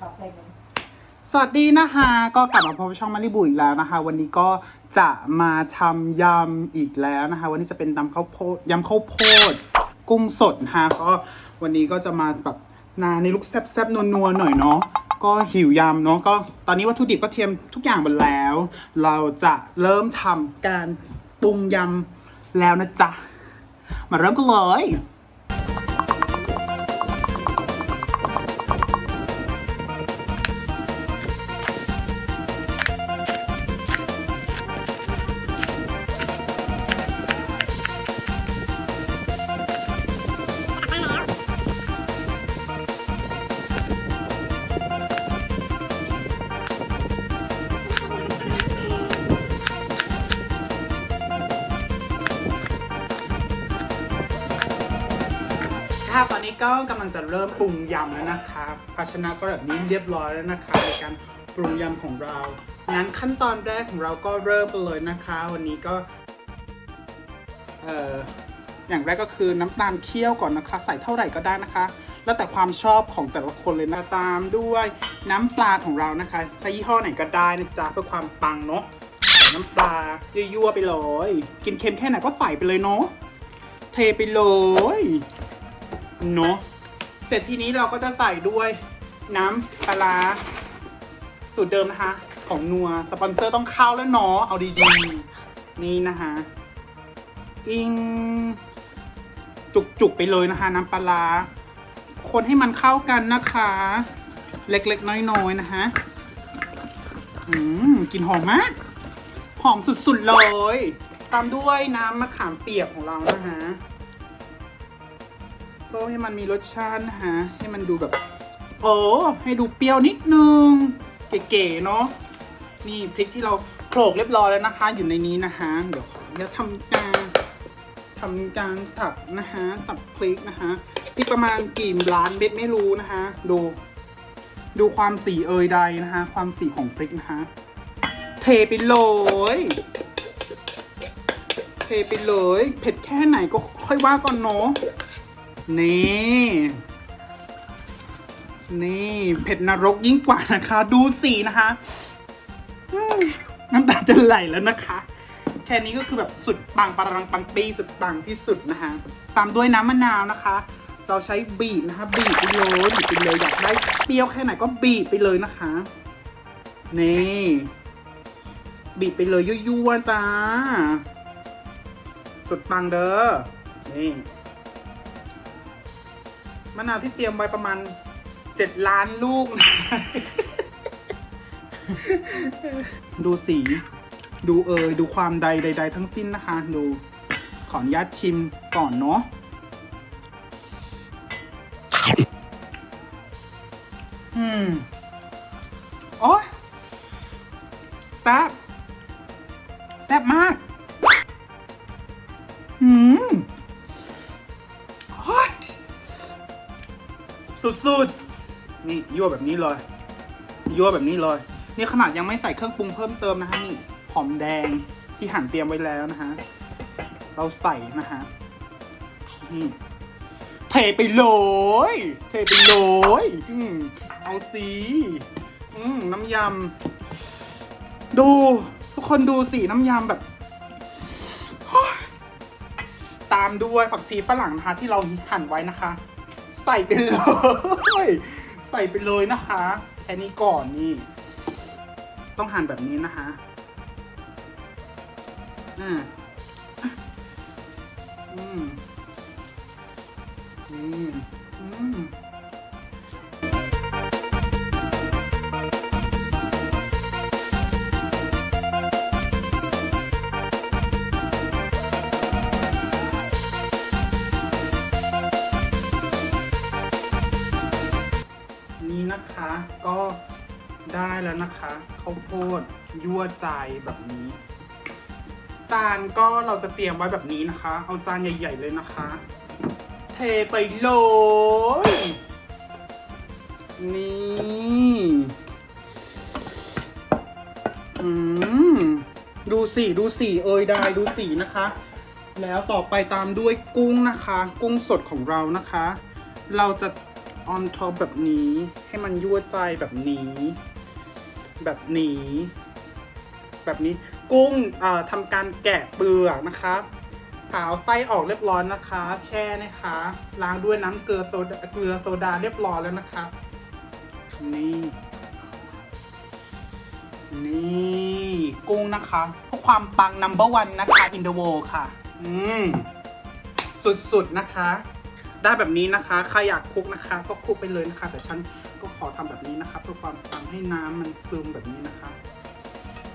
ขอเลงหนึงสวัสดีนะคะ ก็กลับมาพบช่องมาริบูอีกแล้วนะคะ วันนี้ก็จะมาทำยำอีกแล้วนะคะ วันนี้จะเป็นยำข้าวโพดยำข้าวโพด กุ้งสดนะคะก็วันนี้ก็จะมาแบบนาในลุกแซ่บๆนัวๆหน่อยเนาะก็หิวยำเนาะก็ตอนนี้วัตถุดิบก็เตรียมทุกอย่างหมดแล้ว เราจะเริ่มทำการปรุงยำแล้วนะจ๊ะ มาเริ่มกันเลย ก็กำลังจะเริ่มปรุงยำแล้วนะคะภาชนะก็แบบนี้เรียบร้อยแล้วนะคะในการปรุงยำของเรา งั้นขั้นตอนแรกของเราก็เริ่มไปเลยนะคะ วันนี้ก็เอ่ออย่างแรกก็คือน้ำตาลเคี่ยวก่อนนะคะ ใส่เท่าไหร่ก็ได้นะคะ แล้วแต่ความชอบของแต่ละคนเลยนะตามด้วยน้ำปลาของเรานะคะใช้ยี่ห้อไหนก็ได้นะจ๊ะเพื่อความปังเนาะน้ำปลายั่วๆไปเลย กินเค็มแค่ไหนก็ใส่ไปเลยเนาะเทไปเลย เนาะเสร็จทีนี้เราก็จะใส่ด้วยน้ำปลาร้าสูตรเดิมนะคะ ของนัวสปอนเซอร์ต้องเข้าแล้วเนาะเอาดีๆนี่นะคะอิงจุกๆไปเลยนะคะ น้ำปลาร้าคนให้มันเข้ากันนะคะ เล็กๆ น้อยๆ นะคะอืมกลิ่นหอมมาก หอมสุดๆ เลย ตามด้วยน้ำมะขามเปียกของเรานะคะ เพื่อให้มันมีรสชาตินะฮะให้มันดูแบบโอ้ให้ดูเปรี้ยวนิดนึง เก๋ๆเนาะนี่พริกที่เราโขลกเรียบร้อยแล้วนะคะ อยู่ในนี้นะคะเดี๋ยวขออนุญาตทำการทำการตักนะคะตักพริกนะคะพริกประมาณกี่ล้านเม็ดไม่รู้นะคะดู ดูความสีเอยใดนะคะ ความสีของพริกนะคะ เทไปเลยเทไปเลย เผ็ดแค่ไหนก็ค่อยว่าก่อนเนาะ นี่ นี่เผ็ดนรกยิ่งกว่านะคะ ดูสีนะคะน้ำตาจะไหลแล้วนะคะ แค่นี้ก็คือแบบสุดปังปรังปังปีสุดปังที่สุดนะคะตามด้วยน้ำมะนาวนะคะ เราใช้บีบนะคะ บีบไปเลยบีบไปเลยอยากได้เปรี้ยวแค่ไหนก็บีบไปเลยนะคะนี่บีบไปเลยยั่วๆจ้า สุดปังเด้อนี่ มะนาวที่เตรียมไว้ประมาณเจ็ดล้านลูกนะดูสี ดูเอยดูความใดใด ๆ ทั้งสิ้นนะคะ ดู ขออนุญาตชิมก่อนเนาะ สุดๆ นี่ยั่วแบบนี้เลยยั่วแบบนี้เลย นี่ขนาดยังไม่ใส่เครื่องปรุงเพิ่มเติมนะคะนี่หอมแดงที่หั่นเตรียมไว้แล้วนะคะเราใส่นะคะนี่เทไปเลย เทไปเลยอืมเอาสีอืมน้ำยำ ดู ทุกคนดูสีน้ำยำแบบ ตามด้วยผักชีฝรั่งนะคะที่เราหั่นไว้นะคะ ส่ไปเลย ใส่ไปเลยนะคะแค่นี้ก่อนนี่ ต้องหั่นแบบนี้นะคะอ่าอืมนี่อืม นะคะ ก็ได้แล้วนะคะข้าวโพดยั่วใจแบบนี้ จานก็เราจะเตรียมไว้แบบนี้นะคะ เอาจานใหญ่ๆเลยนะคะ เทไปเลยนี่อืมดูสีดูสีเอยได้ดูสีนะคะ แล้วต่อไปตามด้วยกุ้งนะคะ กุ้งสดของเรานะคะ เราจะ ออนท็อปแบบนี้ ให้มันยั่วใจแบบนี้ แบบนี้ แบบนี้กุ้งเอ่อทำการแกะเปลือกนะคะผ่าเอาไส้ออกเรียบร้อยนะคะ แช่นะคะ ล้างด้วยน้ำเกลือโซดาเกลือโซดาเรียบร้อยแล้วนะคะ นี่ นี่กุ้งนะคะเพื่อความปัง number one นะคะ in the world ค่ะ อืม สุดๆนะคะ ได้แบบนี้นะคะ ใครอยากคลุกนะคะ ก็คลุกไปเลยนะคะ แต่ฉันก็ขอทำแบบนี้นะคะเพื่อความปังให้น้ำมันซึมแบบนี้นะคะ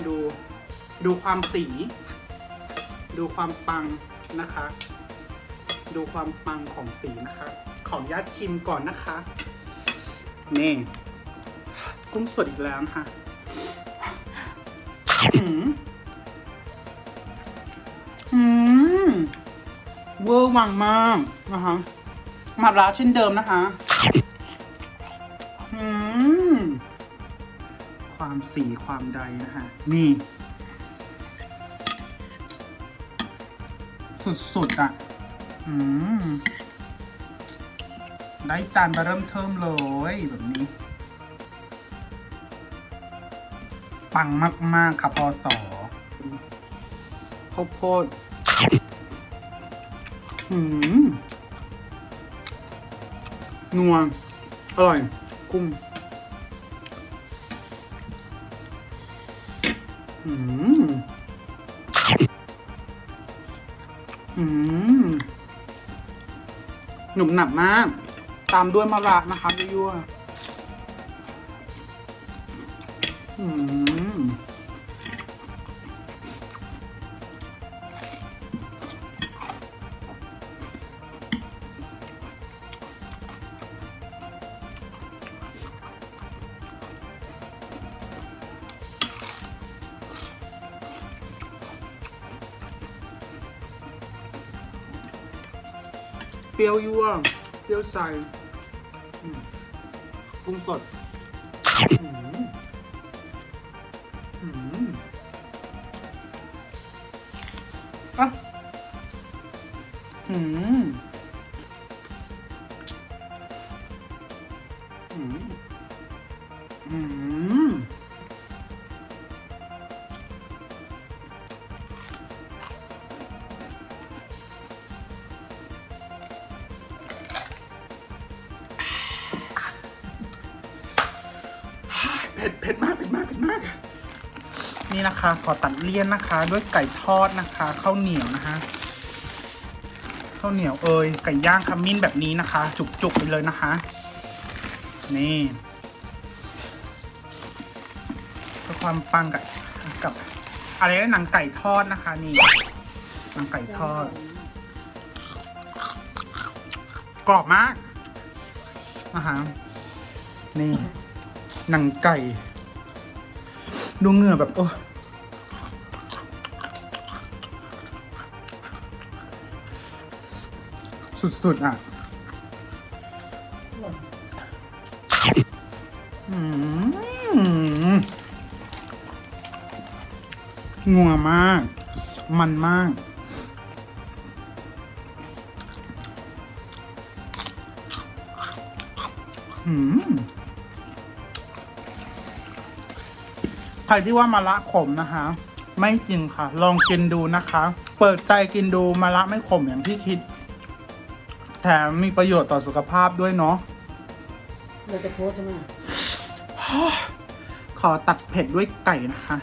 ดูดูความสี ดูความปังนะคะ ดูความปังของสีนะคะขออนุญาตชิมก่อนนะคะนี่กุ้งสดอีกแล้วนะคะอืมอืมเวอร์วังมากนะคะ มาร้าเช่นเดิมนะคะอืมความสีความใดนะคะนี่ สุดๆอะอืมได้จานมาเริ่มเทิมเลยแบบนี้ ปังมาก ๆ ค่ะพอสอข้าวโพดหืม นัว อร่อยกุ้งหืมหืมหนุ่มหนับมาก ตามด้วยมะระนะคะยั่วอืม รี้ยวยั่วเปรี้ยวใสกุ้งสดอืมอืมอะอืม ผ็ดเผ็ดมากเผ็ดมากเผ็ดมาก นี่นะคะ ขอตัดเลี่ยนนะคะ ด้วยไก่ทอดนะคะข้าวเหนียวนะคะข้าวเหนียวเอยไก่ย่างขมิ้นแบบนี้นะคะ จุกๆไปเลยนะคะ นี่เพื่อความปังกับกับ อะไรนะหนังไก่ทอดนะคะ นี่หนังไก่ทอดกรอบมากนะคะนี่ หนังไก่ ดูเหงื่อแบบ โอ้สุด ๆ อะอืมงัวมาก มันมาก อืม ใครที่ว่ามาละขมนะคะ ไม่จริงค่ะ ลองกินดูนะคะ เปิดใจกินดูมาละไม่ขมอย่างที่คิด แถมมีประโยชน์ต่อสุขภาพด้วยเนาะเราจะโพสต์ใช่ไหมขอตัดเผ็ดด้วยไก่นะคะ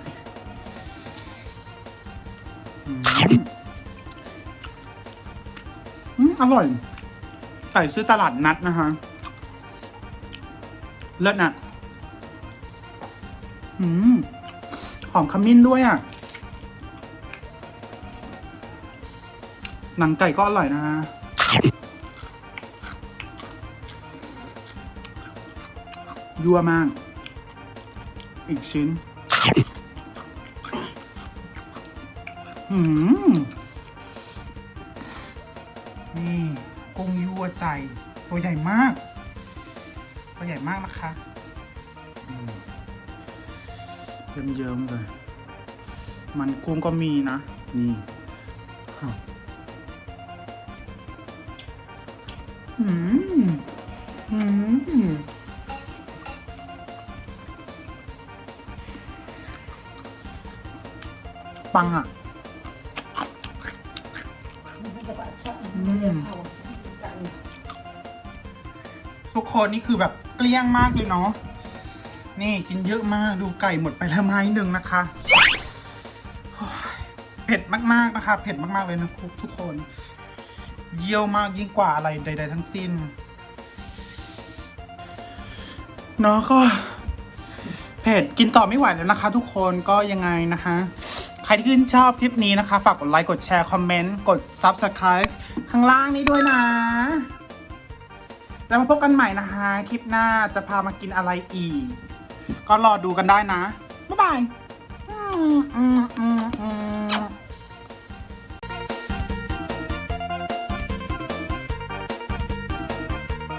อืมอืมอร่อย ไก่ซื้อตลาดนัดนะคะ เลิศน่ะ อืมหอมขมิ้นด้วยอะ หนังไก่ก็อร่อยนะฮะยั่วมาก อีกชิ้น อืม นี่ กุ้งยั่วใจ ตัวใหญ่มาก ตัวใหญ่มากนะคะ อืม เยิ้มเยิ้มเลย มันกุ้งก็มีนะ นี่อืม อืมปังอะทุกคนนี่คือแบบเกลี้ยงมากเลยเนาะ นี่กินเยอะมากดูไก่หมดไปแล้วไม้หนึ่งนะคะเผ็ดมากๆนะคะเผ็ดมากๆเลยนะทุกคน เยี่ยวมากยิ่งกว่าอะไรใด ๆ ทั้งสิ้นเนาะก็เผ็ดกินต่อไม่ไหวแล้วนะคะ ทุกคนก็ยังไงนะคะใครที่ชื่นชอบคลิปนี้นะคะ ฝากกดไลค์กดแชร์ คอมเมนต์ กด Subscribe ข้างล่างนี้ด้วยนะ แล้วมาพบกันใหม่นะคะ คลิปหน้าจะพามากินอะไรอีก ก็รอดูกันได้นะ บ๊ายบายอืมอืมอืมอืม